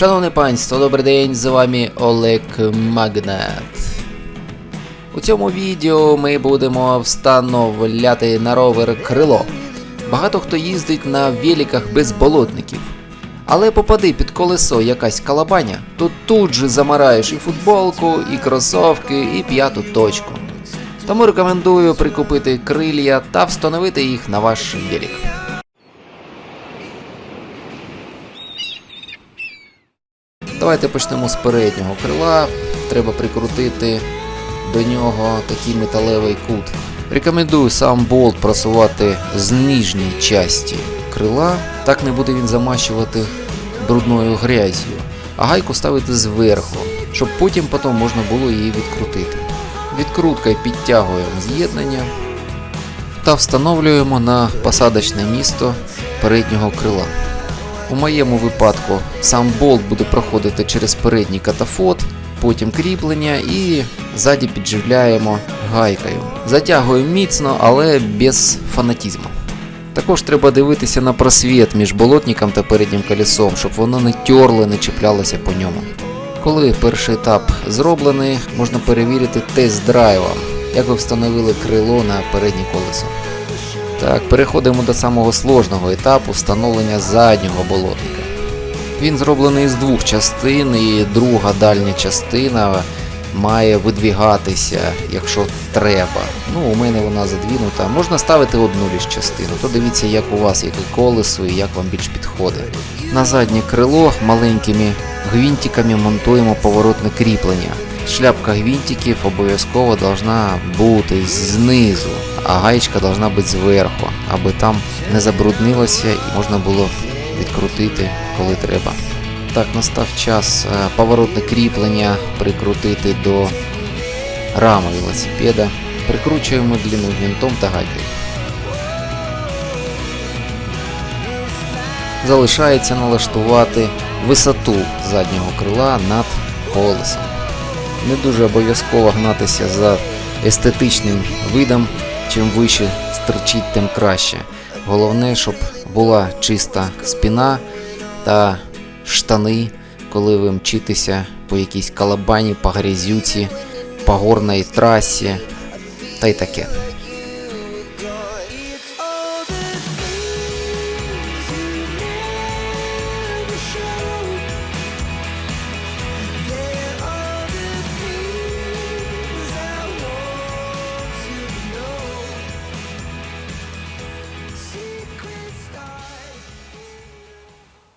Шановне панство, добрий день, з вами Олег Магнат. У цьому відео ми будемо встановляти на ровер крило. Багато хто їздить на великах без болотників. Але попади під колесо якась калабаня, то тут же замараєш і футболку, і кросовки, і п'яту точку. Тому рекомендую прикупити крилля та встановити їх на ваш велик. Давайте почнемо з переднього крила. Треба прикрутити до нього такий металевий кут. Рекомендую сам болт просувати з нижньої часті крила, так не буде він замащувати брудною грязю, а гайку ставити зверху, щоб потім потім можна було її відкрутити. Відкруткою підтягуємо з'єднання та встановлюємо на посадочне місто переднього крила. У моєму випадку сам болт буде проходити через передній катафот, потім кріплення і ззаді підживляємо гайкою. Затягуємо міцно, але без фанатізму. Також треба дивитися на просвіт між болотником та переднім колесом, щоб воно не терло, не чіплялося по ньому. Коли перший етап зроблений, можна перевірити тест-драйвом, як ви встановили крило на переднє колесо. Так, переходимо до самого сложного етапу встановлення заднього болотника. Він зроблений з двох частин, і друга дальня частина має видвігатися, якщо треба. Ну, у мене вона задвинута. Можна ставити одну лише частину, то дивіться, як у вас, яке колесо і як вам більш підходить. На заднє крило маленькими гвинтиками монтуємо поворотне кріплення. Шляпка гвинтиків обов'язково должна бути знизу, а гаєчка должна бути зверху, аби там не забруднилося і можна було відкрутити, коли треба. Так, настав час е, поворотне кріплення прикрутити до рами велосипеда. Прикручуємо длину гвинтом та гайкою. Залишається налаштувати висоту заднього крила над колесом. Не дуже обов'язково гнатися за естетичним видом. Чим вище стерчить, тим краще. Головне, щоб була чиста спина та штани, коли ви мчитеся по якійсь калабані, по грязюці, по горній трасі та й таке.